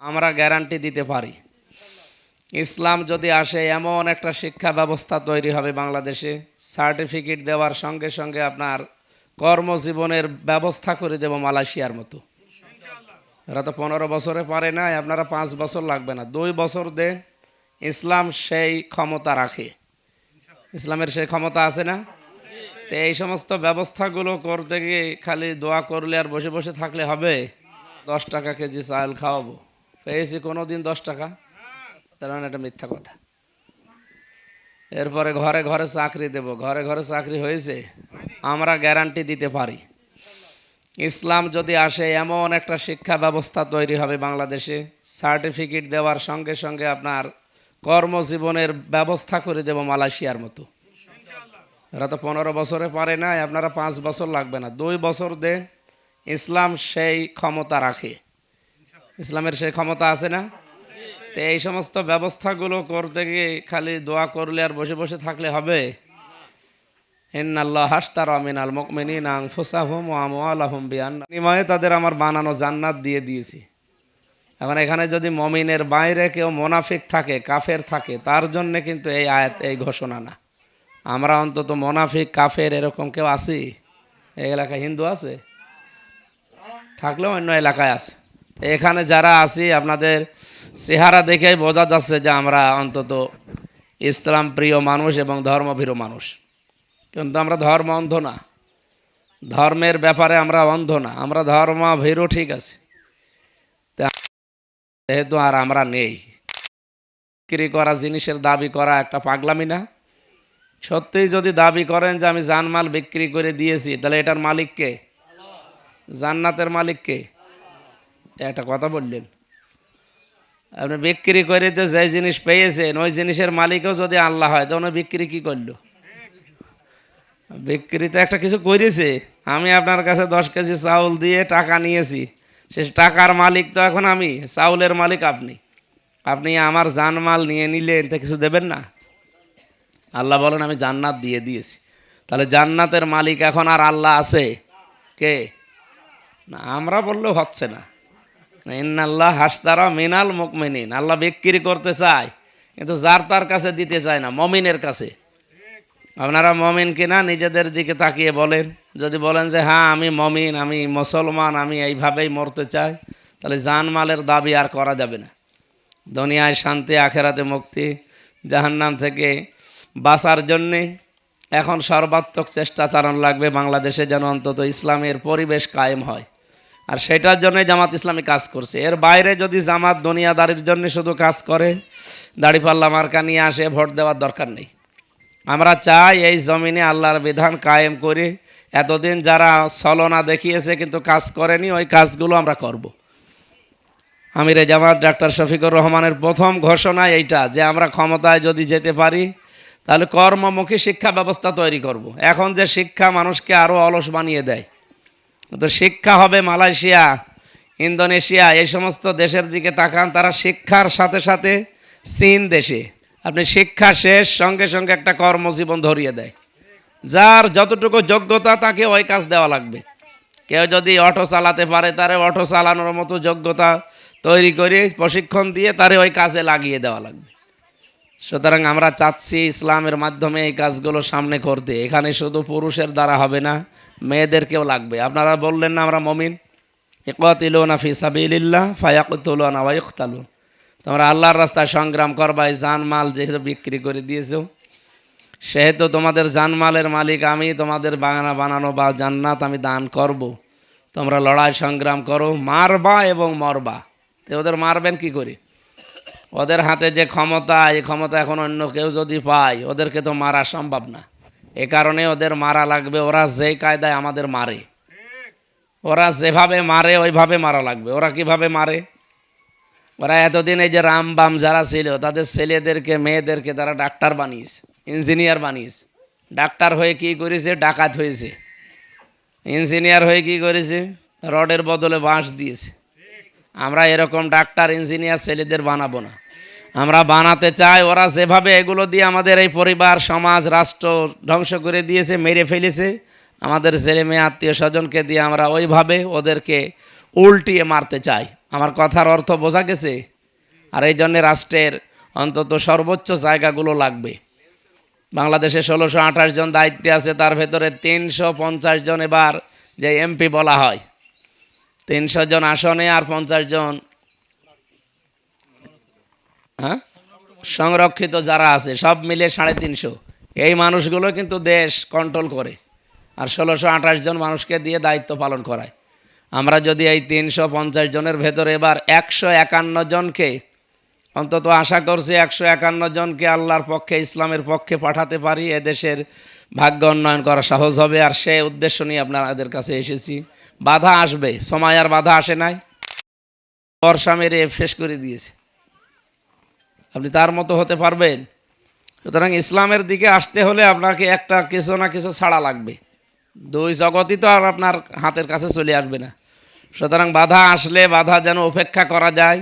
আমরা গ্যারান্টি দিতে পারি। ইসলাম যদি আসে, এমন একটা শিক্ষা ব্যবস্থা তৈরি হবে বাংলাদেশে। সার্টিফিকেট দেওয়ার সঙ্গে সঙ্গে আপনার কর্মজীবনের ব্যবস্থা করে দেব মালয়েশিয়ার মতো। এরা তো পনেরো বছরে পারে না আপনারা পাঁচ বছর লাগবে না। দুই বছর দেন, ইসলাম সেই ক্ষমতা রাখে। ইসলামের সেই ক্ষমতা আছে না? তো এই সমস্ত ব্যবস্থাগুলো করতে গিয়ে খালি দোয়া করলে আর বসে বসে থাকলে হবে? দশ টাকা কেজি চাল খাওয়াবো। পেয়েছি কোনো দিন দশ টাকা। তার মানে একটা মিথ্যা কথা। এরপরে ঘরে ঘরে চাকরি দেব। ঘরে ঘরে চাকরি হয়েছে, আমরা গ্যারান্টি দিতে পারি। ইসলাম যদি আসে, এমন একটা শিক্ষা ব্যবস্থা তৈরি হবে বাংলাদেশে। সার্টিফিকেট দেওয়ার সঙ্গে সঙ্গে আপনার কর্মজীবনের ব্যবস্থা করে দেব মালয়েশিয়ার মতো। এরা তো পনেরো বছরে পারে না আপনারা পাঁচ বছর লাগবে না। দুই বছর দেন ইসলাম সেই ক্ষমতা রাখে। ইসলামের সে ক্ষমতা আছে না? তো এই সমস্ত ব্যবস্থাগুলো করতে গিয়ে খালি দোয়া করলে আর বসে বসে থাকলে হবে? ইন্নাল্লাহ হাস্তার আমিনাল মুকমিনিন আনফুসাহুম ওয়া আমওয়ালাহুম বিআন্না বিনিময়ে তাদের আমার বানানো জান্নাত দিয়ে দিয়েছি। এখন এখানে যদি মমিনের বাইরে কেউ মোনাফিক থাকে, কাফের থাকে, তার জন্য কিন্তু এই আয়াত, এই ঘোষণা না। আমরা অন্তত মোনাফিক, কাফের এরকম কেউ আছি? এই এলাকায় হিন্দু আছে? থাকলেও অন্য এলাকায় আছে। এখানে যারা আছি, আপনাদের চেহারা দেখেই বোঝা যাচ্ছে যে আমরা অন্তত ইসলাম প্রিয় মানুষ এবং ধর্মভীরু মানুষ। কিন্তু আমরা ধর্ম অন্ধ না। ধর্মের ব্যাপারে আমরা অন্ধ না। আমরা ধর্ম ভীরু ঠিক আছে। যেহেতু আর আমরা নেই। বিক্রি করা জিনিসের দাবি করা একটা পাগলামি না। সত্যিই যদি দাবি করেন যে আমি জানমাল বিক্রি করে দিয়েছি, তাহলে এটার মালিককে জান্নাতের মালিক কে? একটা কথা বললেন। আপনি বিক্রি করে তো যে জিনিস পেয়েছেন, ওই জিনিসের মালিকও যদি আল্লাহ হয় তো উনি বিক্রি কি করল? বিক্রিতে একটা কিছু করেছে। আমি আপনার কাছে দশ কেজি চাউল দিয়ে টাকা নিয়েছি। সে টাকার মালিক তো এখন আমি, চাউলের মালিক আপনি। আপনি আমার জানমাল নিয়ে নিলেন, তা কিছু দেবেন না? আল্লাহ বলেন, আমি জান্নাত দিয়ে দিয়েছি। তাহলে জান্নাতের মালিক এখন আর আল্লাহ আছে? কে? না, আমরা বললেও হচ্ছে না। ইন্নাল্লাহ হাসতারা মিনাল মুকমিনিন। আল্লাহ বিক্রি করতে চায়, কিন্তু যার তার কাছে দিতে চায় না, মমিনের কাছে। আপনারা মমিন কিনা নিজেদের দিকে তাকিয়ে বলেন। যদি বলেন যে হ্যাঁ আমি মমিন, আমি মুসলমান, আমি এইভাবেই মরতে চাই, তাহলে জানমালের দাবি আর করা যাবে না। দুনিয়ায় শান্তি, আখেরাতে মুক্তি, জাহান্নাম থেকে বাঁচার জন্যে এখন সর্বাত্মক চেষ্টা চালানো লাগবে। বাংলাদেশে যেন অন্তত ইসলামের পরিবেশ কায়েম হয়। আর সেটার জন্যই জামাত ইসলামী কাজ করছে এর বাইরে যদি জামাত দুনিয়াদারির জন্য শুধু কাজ করে দাড়িপাল্লা মার্কা নিয়ে আসে, ভোট দেওয়ার দরকার নেই আমরা চাই এই জমিনে আল্লাহর বিধান কায়েম করে এতদিন যারা ছলনা দেখিয়েছে কিন্তু কাজ করেনি, ওই কাজগুলো আমরা করব। আমিরে জামাত ডাক্তার শফিকুর রহমানের প্রথম ঘোষণা এইটা যে আমরা ক্ষমতায় যদি যেতে পারি, তাহলে কর্মমুখী শিক্ষা ব্যবস্থা তৈরি করব। এখন যে শিক্ষা মানুষকে আরও অলস বানিয়ে দেয় তো শিক্ষা হবে মালয়েশিয়া, ইন্দোনেশিয়া, এই সমস্ত দেশের দিকে তাকান, তারা শিক্ষার সাথে সাথে চীন দেশে। আপনি শিক্ষা শেষ, সঙ্গে সঙ্গে একটা কর্মজীবন ধরিয়ে দেয়। যার যতটুকু যোগ্যতা, তাকে ওই কাজ দেওয়া লাগবে। কেউ যদি অটো চালাতে পারে, তারে অটো চালানোর মতো যোগ্যতা তৈরি করে, প্রশিক্ষণ দিয়ে তারে ওই কাজে লাগিয়ে দেওয়া লাগবে। সুতরাং আমরা চাচ্ছি ইসলামের মাধ্যমে এই কাজগুলো সামনে করতে। এখানে শুধু পুরুষের দ্বারা হবে না মেয়েদেরকেও লাগবে। আপনারা বললেন না আমরা মমিন? একতিলুনা ফি সাবিলিল্লাহ ফায়াকুতুলুনা ওয়া ইকতালুন। তোমরা আল্লাহর রাস্তায় সংগ্রাম করবা এই জানমাল যেহেতু বিক্রি করে দিয়েছ। সেহেতু তোমাদের জানমালের মালিক আমি, তোমাদের বাগানা বানানো বা জান্নাত আমি দান করব। তোমরা লড়াই সংগ্রাম করো, মারবা এবং মরবা। তো ওদের মারবেন কি করে? ওদের হাতে যে ক্ষমতা, এই ক্ষমতা এখন অন্য কেউ যদি পায়, ওদেরকে তো মারা সম্ভব না। এ কারণে ওদের মারা লাগবে, ওরা যেই কায়দায় আমাদের মারে। ওরা যেভাবে মারে, ওইভাবে মারা লাগবে। ওরা কীভাবে মারে? ওরা এতদিন এই যে রামবাম যারা ছিল, তাদের ছেলেদেরকে, মেয়েদেরকে তারা ডাক্তার বানিয়েছে, ইঞ্জিনিয়ার বানিয়েছে। ডাক্তার হয়ে কি করেছে? ডাকাত হয়েছে। ইঞ্জিনিয়ার হয়ে কি করেছে? রডের বদলে বাঁশ দিয়েছে। আমরা এরকম ডাক্তার, ইঞ্জিনিয়ার ছেলেদের বানাবো না। আমরা বানাতে চাই, ওরা যেভাবে এগুলো দিয়ে আমাদের এই পরিবার, সমাজ, রাষ্ট্র ধ্বংস করে দিয়েছে, মেরে ফেলেছে, আমাদের ছেলে মেয়ে, আত্মীয় স্বজনকে দিয়ে আমরা ওইভাবে ওদেরকে উল্টিয়ে মারতে চাই। আমার কথার অর্থ বোঝা গেছে? আর এই জন্যে রাষ্ট্রের অন্তত সর্বোচ্চ জায়গাগুলো লাগবে। বাংলাদেশে ষোলোশো আঠাশ জন দায়িত্বে আছে, তার ভেতরে তিনশো পঞ্চাশ জন এবার যে এমপি বলা হয়। তিনশো জন আসনে আর পঞ্চাশ জন হ্যাঁ? সংরক্ষিত যারা আছে, সব মিলে সাড়ে তিনশো। এই মানুষগুলো কিন্তু দেশ কন্ট্রোল করে। আর ষোলোশো আঠাশ জন মানুষকে দিয়ে দায়িত্ব পালন করায়। আমরা যদি এই তিনশো পঞ্চাশ জনের ভেতরে এবার একশো একান্ন জনকে, অন্তত আশা করছি একশো একান্ন জনকে আল্লাহর পক্ষে, ইসলামের পক্ষে পাঠাতে পারি, এদেশের ভাগ্য উন্নয়ন করা সহজ হবে। আর সে উদ্দেশ্য নিয়ে আপনাদের কাছে এসেছি। বাধা আসবে। সময় আর বাধা আসে নাই। বর্ষা মেরে শেষ করে দিয়েছে। আপনি তার মতো হতে পারবেন। সুতরাং ইসলামের দিকে আসতে হলে আপনাকে একটা কিছু না কিছু ছাড়া লাগবে। দুই জগতই তো আর আপনার হাতের কাছে চলে আসবে না। সুতরাং বাধা আসলে বাধা যেন উপেক্ষা করা যায়,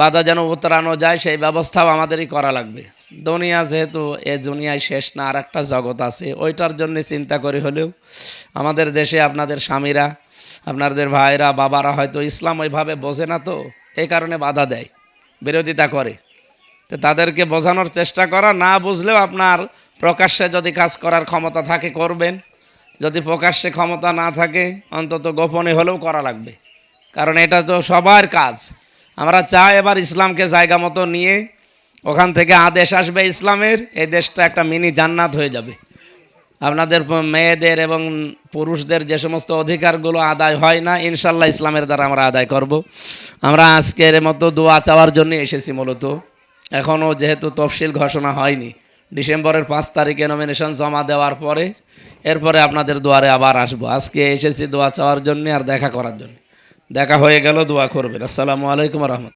বাধা যেন উতরানো যায়, সেই ব্যবস্থাও আমাদেরই করা লাগবে। দুনিয়া যেহেতু এ দুনিয়ায় শেষ না আর একটা জগৎ আছে, ওইটার জন্য চিন্তা করে হলেও আমাদের দেশে আপনাদের স্বামীরা, আপনাদের ভাইরা, বাবারা হয়তো ইসলাম ওইভাবে বোঝে না তো, এই কারণে বাধা দেয়, বিরোধিতা করে। তাদেরকে বোঝানোর চেষ্টা করা। না বুঝলেও আপনার প্রকাশ্যে যদি কাজ করার ক্ষমতা থাকে, করবেন। যদি প্রকাশ্যে ক্ষমতা না থাকে, অন্তত গোপনে হলেও করা লাগবে। কারণ এটা তো সবার কাজ। আমরা চাই এবার ইসলামকে জায়গা মতো নিয়ে ওখান থেকে আদেশ আসবে ইসলামের, এই দেশটা একটা মিনি জান্নাত হয়ে যাবে। আপনাদের মেয়েদের এবং পুরুষদের যে সমস্ত অধিকারগুলো আদায় হয় না, ইনশাল্লাহ ইসলামের দ্বারা আমরা আদায় করব। আমরা আজকের মতো দোয়া চাওয়ার জন্য এসেছি মূলত। এখনও যেহেতু তফসিল ঘোষণা হয়নি, ডিসেম্বরের পাঁচ তারিখে নমিনেশন জমা দেওয়ার পরে, এরপরে আপনাদের দুয়ারে আবার আসব। আজকে এসেছি দোয়া চাওয়ার জন্য আর দেখা করার জন্য। দেখা হয়ে গেল, দোয়া করবেন। আসসালামু আলাইকুম রহমত